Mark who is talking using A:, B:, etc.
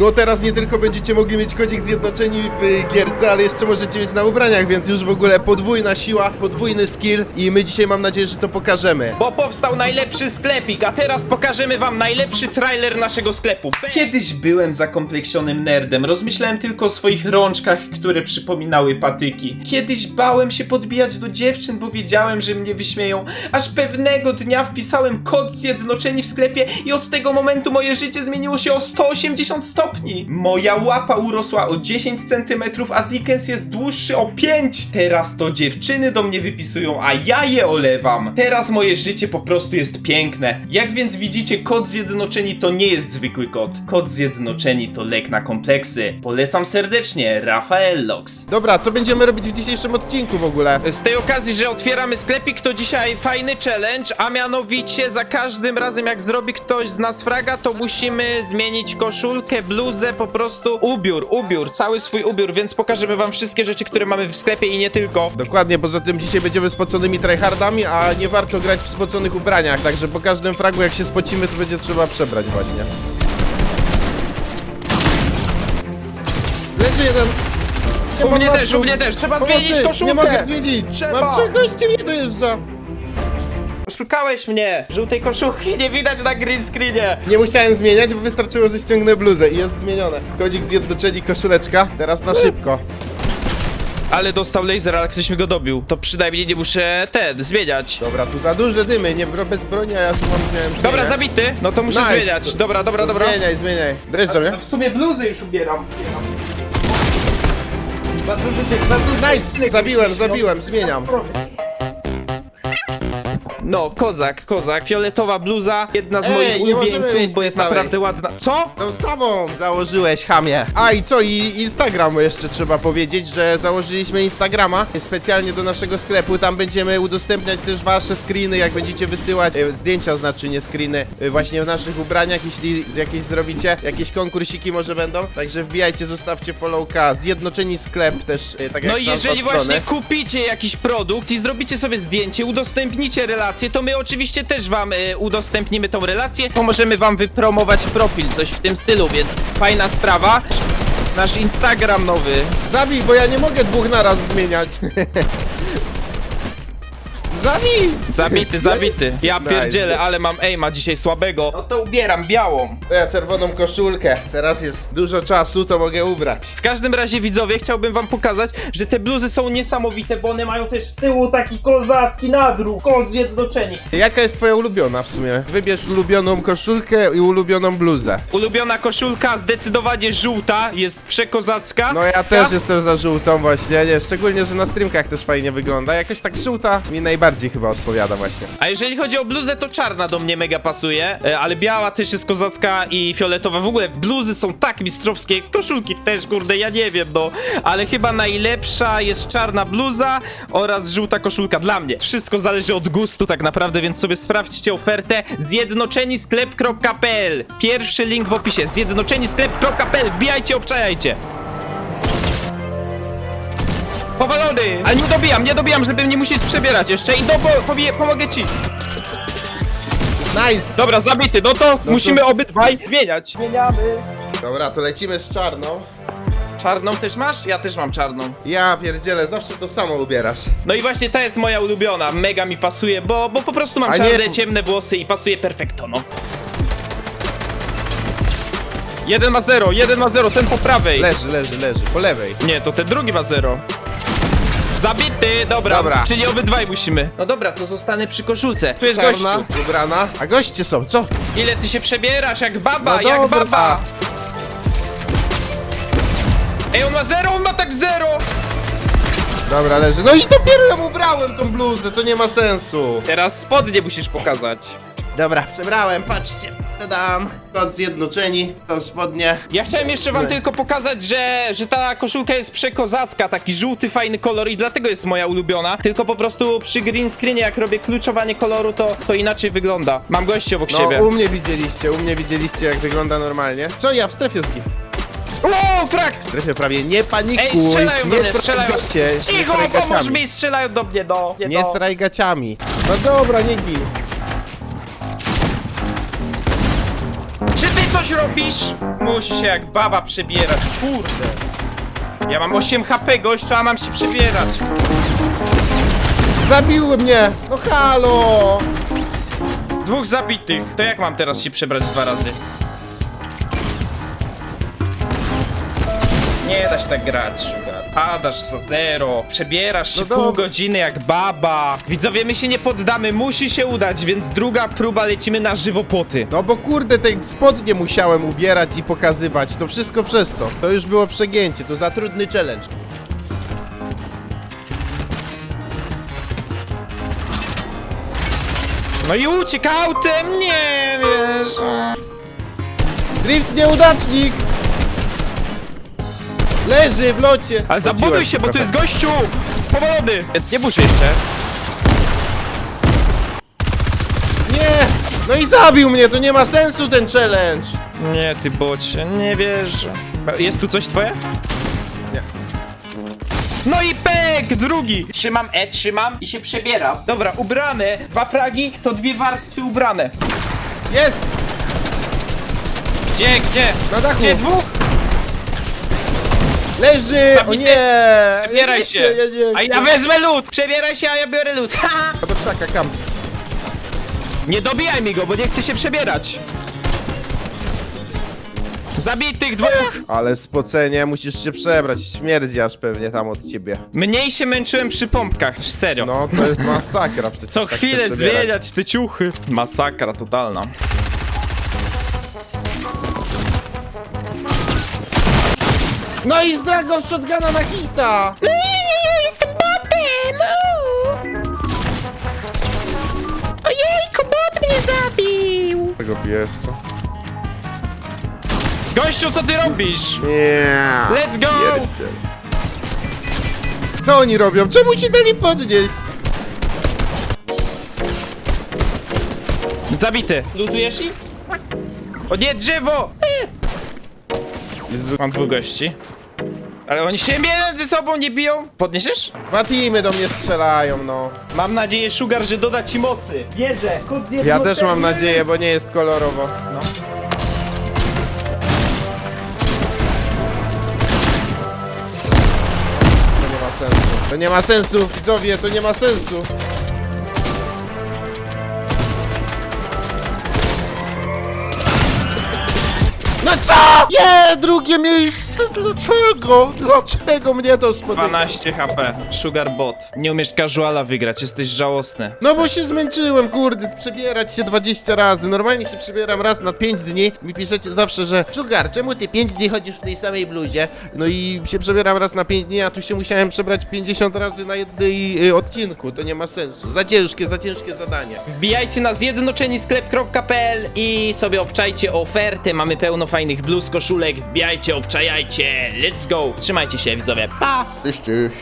A: No teraz nie tylko będziecie mogli mieć kodzik zjednoczeni w gierce, ale jeszcze możecie mieć na ubraniach, więc już w ogóle podwójna siła, podwójny skill i my dzisiaj mam nadzieję, że to pokażemy.
B: Bo powstał najlepszy sklepik, a teraz pokażemy wam najlepszy trailer naszego sklepu. Kiedyś byłem zakompleksionym nerdem, rozmyślałem tylko o swoich rączkach, które przypominały patyki. Kiedyś bałem się podbijać do dziewczyn, bo wiedziałem, że mnie wyśmieją. Aż pewnego dnia wpisałem kod zjednoczeni w sklepie i od tego momentu moje życie zmieniło się o 180 stopni. Moja łapa urosła o 10 cm, a Dickens jest dłuższy o 5. Teraz to dziewczyny do mnie wypisują, a ja je olewam. Teraz moje życie po prostu jest piękne. Jak więc widzicie, kod zjednoczeni to nie jest zwykły kod. Kod zjednoczeni to lek na kompleksy. Polecam serdecznie, Rafael Lox.
A: Dobra, co będziemy robić w dzisiejszym odcinku w ogóle?
B: Z tej okazji, że otwieramy sklepik, to dzisiaj fajny challenge, a mianowicie za każdym razem jak zrobi ktoś z nas fraga, to musimy zmienić koszulkę, bluzę, po prostu ubiór, ubiór, cały swój ubiór, więc pokażemy wam wszystkie rzeczy, które mamy w sklepie i nie tylko.
A: Dokładnie, poza tym dzisiaj będziemy spoconymi tryhardami, a nie warto grać w spoconych ubraniach, także po każdym fragu jak się spocimy, to będzie trzeba przebrać właśnie. Leży jeden. Nie
B: U mnie też, u mnie też. Trzeba
A: Pomocy,
B: zmienić koszulkę.
A: Nie mogę zmienić.
B: Trzeba.
A: Mam trzech gości, mnie dojeżdża.
B: Szukałeś mnie, żółtej koszulki nie widać na green screenie.
A: Nie musiałem zmieniać, bo wystarczyło, że ściągnę bluzę i jest zmienione. Kodzik zjednoczeni, koszuleczka. Teraz na szybko.
B: Ale dostał laser, ale ktoś mi go dobił. To przynajmniej nie muszę ten, zmieniać.
A: Dobra, tu za duże dymy, nie bez broni, a ja tu mam miałem
B: Dobra, zabity. No to muszę
A: Nice.
B: zmieniać. Dobra, dobra, dobra.
A: Zmieniaj, zmieniaj. Dreszcza mnie.
B: W sumie bluzy już ubieram. Za duży tyk, za duży
A: Nice, zabiłem, zabiłem, zmieniam.
B: No, kozak, kozak. Fioletowa bluza, jedna z
A: Ej,
B: moich
A: nie możemy
B: ulubieńców,
A: mieć
B: bo jest naprawdę ładna. Co?
A: Tą samą założyłeś, chamie. A i co, i Instagram jeszcze trzeba powiedzieć, że założyliśmy Instagrama specjalnie do naszego sklepu. Tam będziemy udostępniać też wasze screeny, jak będziecie wysyłać e, zdjęcia, znaczy nie screeny, e, właśnie w naszych ubraniach, jeśli z jakieś zrobicie. Jakieś konkursiki może będą. Także wbijajcie, zostawcie followka. Zjednoczeni sklep też, e, tak jak
B: No i
A: nazwa
B: jeżeli
A: strony.
B: właśnie kupicie jakiś produkt i zrobicie sobie zdjęcie, udostępnicie relację, to my oczywiście też wam e, udostępnimy tą relację. Pomożemy wam wypromować profil, coś w tym stylu, więc fajna sprawa. Nasz Instagram nowy.
A: Zabij, bo ja nie mogę dwóch naraz zmieniać. Zabij!
B: Zabity, zabity. Ja
A: Nice.
B: pierdzielę, ale mam aima dzisiaj słabego. No to ubieram białą.
A: To ja czerwoną koszulkę. Teraz jest dużo czasu, to mogę ubrać.
B: W każdym razie widzowie, chciałbym wam pokazać, że te bluzy są niesamowite, bo one mają też z tyłu taki kozacki nadruk, kod zjednoczeni.
A: Jaka jest twoja ulubiona w sumie? Wybierz ulubioną koszulkę i ulubioną bluzę.
B: Ulubiona koszulka, zdecydowanie żółta, jest przekozacka.
A: No ja też jestem za żółtą właśnie, nie, szczególnie, że na streamkach też fajnie wygląda. Jakoś tak żółta mi najbardziej chyba odpowiada właśnie.
B: A jeżeli chodzi o bluzę, to czarna do mnie mega pasuje, e, ale biała też jest kozacka i fioletowa. W ogóle bluzy są tak mistrzowskie, koszulki też, kurde, ja nie wiem, no. Ale chyba najlepsza jest czarna bluza oraz żółta koszulka dla mnie. Wszystko zależy od gustu tak naprawdę, więc sobie sprawdźcie ofertę zjednoczenisklep.pl Pierwszy link w opisie, zjednoczenisklep.pl Wbijajcie, obczajajcie. Powalony! Ale nie dobijam, nie dobijam, żeby nie musieć przebierać jeszcze i do, pomogę ci.
A: Nice!
B: Dobra, zabity, no to musimy obydwaj zmieniać. Zmieniamy.
A: Dobra, to lecimy z czarną.
B: Czarną też masz? Ja też mam czarną.
A: Ja pierdzielę, zawsze to samo ubierasz.
B: No i właśnie ta jest moja ulubiona, mega mi pasuje, bo, bo po prostu mam
A: A nie-
B: czarne, ciemne włosy i pasuje perfekto, no. Jeden ma zero, jeden ma zero, ten po prawej.
A: Leży, leży, leży, po lewej.
B: Nie, to ten drugi ma zero. Zabity, dobra,
A: Dobra.
B: czyli obydwaj musimy. No dobra, to zostanę przy koszulce. Tu jest
A: Czarna,
B: gościu.
A: ubrana. A goście są, co?
B: Ile ty się przebierasz, jak baba,
A: No
B: jak
A: dobra.
B: baba. Ej, on ma zero, on ma tak zero.
A: Dobra, leży. No i dopiero ją ubrałem tą bluzę, to nie ma sensu.
B: Teraz spodnie musisz pokazać.
A: Dobra, przebrałem, patrzcie. Tadam. Kod zjednoczeni, to spodnie.
B: Ja chciałem jeszcze wam tylko pokazać, że, że ta koszulka jest przekozacka, taki żółty, fajny kolor i dlatego jest moja ulubiona. Tylko po prostu przy green screenie, jak robię kluczowanie koloru, to, to inaczej wygląda. Mam gości obok
A: No,
B: siebie.
A: u mnie widzieliście, u mnie widzieliście jak wygląda normalnie. Co ja w strefie zgi?
B: O, frak!
A: W strefie prawie nie panikuj.
B: Ej, strzelają do
A: nie
B: mnie, strzelają.
A: strajgacie, nie
B: Cicho,
A: strajgaciami.
B: pomóż mi, strzelają do mnie, no. Nie,
A: Nie strajgaciami. No dobra, nie gin.
B: Coś robisz? Musi się jak baba przebierać, kurde. Ja mam 8 HP, gościu, a mam się przebierać.
A: Zabiły mnie! No halo!
B: Dwóch zabitych. To jak mam teraz się przebrać dwa razy? Nie da się tak grać, Sugar. Padasz za zero, przebierasz się
A: No
B: pół
A: dobra.
B: godziny jak baba. Widzowie, my się nie poddamy, musi się udać, więc druga próba lecimy na żywopoty.
A: No bo kurde, tej spodnie musiałem ubierać i pokazywać. To wszystko przez to. To już było przegięcie, to za trudny challenge.
B: No i uciekł autem, nie wiesz.
A: Drift nieudacznik! Leży w locie!
B: Ale zabuduj się, bo tu jest gościu powolony. Więc nie muszę jeszcze.
A: Nie! No i zabił mnie, to nie ma sensu ten challenge!
B: Nie, ty bocie, nie wierzę. Jest tu coś twoje?
A: Nie.
B: No i pek, drugi! Trzymam E, trzymam i się przebieram. Dobra, ubrane. Dwa fragi to dwie warstwy ubrane.
A: Jest!
B: Gdzie, gdzie?
A: Na dachu!
B: Gdzie dwóch?
A: Leży! O nie!
B: Przebieraj
A: ja
B: się.
A: Chcę, ja nie
B: A ja wezmę lód. Przebieraj się, a ja biorę lód. Ha!
A: A do krzaka, kam.
B: Nie dobijaj mi go, bo nie chcę się przebierać. Zabij tych dwóch!
A: Ale spocenie, musisz się przebrać. Śmierdzi aż pewnie tam od ciebie.
B: Mniej się męczyłem przy pompkach, serio.
A: No, to jest masakra przecież.
B: Co
A: tak
B: chwilę zmieniać te ciuchy. Masakra totalna.
A: No i z Dragon Shotguna na hita!
C: Jestem botem! Ojejku, bot mnie zabił!
A: Tego bijesz, co?
B: Gościu, co ty robisz?
A: Nie.
B: Let's go!
A: Pierdziel. Co oni robią? Czemu się dali podnieść?
B: Zabity. Lutujesz ich? O nie, drzewo! Mam dwóch gości. Ale oni się między sobą nie biją. Podniesiesz?
A: Dwa teamy do mnie strzelają, no.
B: Mam nadzieję, Sugar, że doda ci mocy. Bierze. Kod z
A: Ja też mam nadzieję, bo nie jest kolorowo.
B: No.
A: To nie ma sensu. To nie ma sensu, widzowie, to nie ma sensu. No co? Nie, drugie miejsce, dlaczego? Dlaczego mnie to spotyka?
B: 12 HP. Sugar bot. Nie umiesz casuala wygrać, jesteś żałosny.
A: No bo się zmęczyłem, kurde, przebierać się 20 razy. Normalnie się przebieram raz na 5 dni. Mi piszecie zawsze, że Sugar, czemu ty 5 dni chodzisz w tej samej bluzie? No i się przebieram raz na 5 dni, a tu się musiałem przebrać 50 razy na jednej y, odcinku. To nie ma sensu. Za ciężkie, za ciężkie zadanie.
B: Wbijajcie na zjednoczenisklep.pl i sobie obczajcie ofertę. Mamy pełno fajnych bluz, koszulek. Wbijajcie, obczajajcie. Let's go. Trzymajcie się, widzowie. Pa!
A: Cześć, cześć.